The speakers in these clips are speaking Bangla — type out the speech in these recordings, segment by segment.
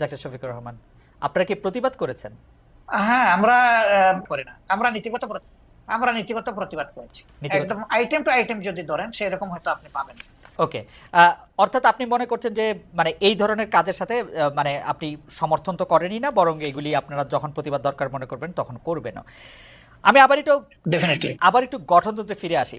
ডাক্তার শফিকুর রহমান আপনারা কি প্রতিবাদ করেছেন? হ্যাঁ আমরা করি না। আমরা নীতিগত আমরা নীতিগত প্রতিবাদ করেছি। একদম আইটেম টু আইটেম যদি ধরেন সেরকম হয়তো আপনি পাবেন। ওকে অর্থাৎ আপনি মনে করছেন যে মানে এই ধরনের কাজের সাথে মানে আপনি সমর্থন তো করেনই না বরং এগুলি আপনারা যখন প্রতিবাদ দরকার মনে করবেন তখন করবেন আমি আবার একটু আবার একটু গঠনতন্ত্রে ফিরে আসি।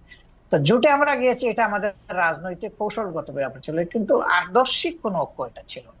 তো জোটে আমরা গিয়েছি, এটা আমাদের রাজনৈতিক কৌশলগত ব্যাপার ছিল, কিন্তু আদর্শিক কোনো ঐক্য এটা ছিল না।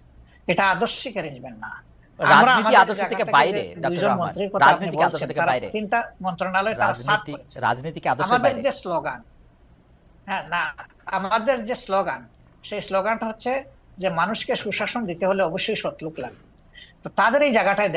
এটা আদর্শিক অ্যারেঞ্জমেন্ট না। রাজনীতি আমাদের আদর্শ থেকে যে বাইরে ডক্টর দুইজন রহমান মন্ত্রীর কথা আপনি রাজনীতি আদর্শ থেকে বাইরে। তিনটা মন্ত্রণালয় তারা রাজনীতি রাজনীতিকে আদর্শের আমাদের যে স্লোগান হ্যাঁ না আমাদের যে স্লোগান সেই স্লোগানটা হচ্ছে যে মানুষকে সুশাসন দিতে হলে অবশ্যই সৎলোক লাগবে তো তাদের এই জায়গাটায়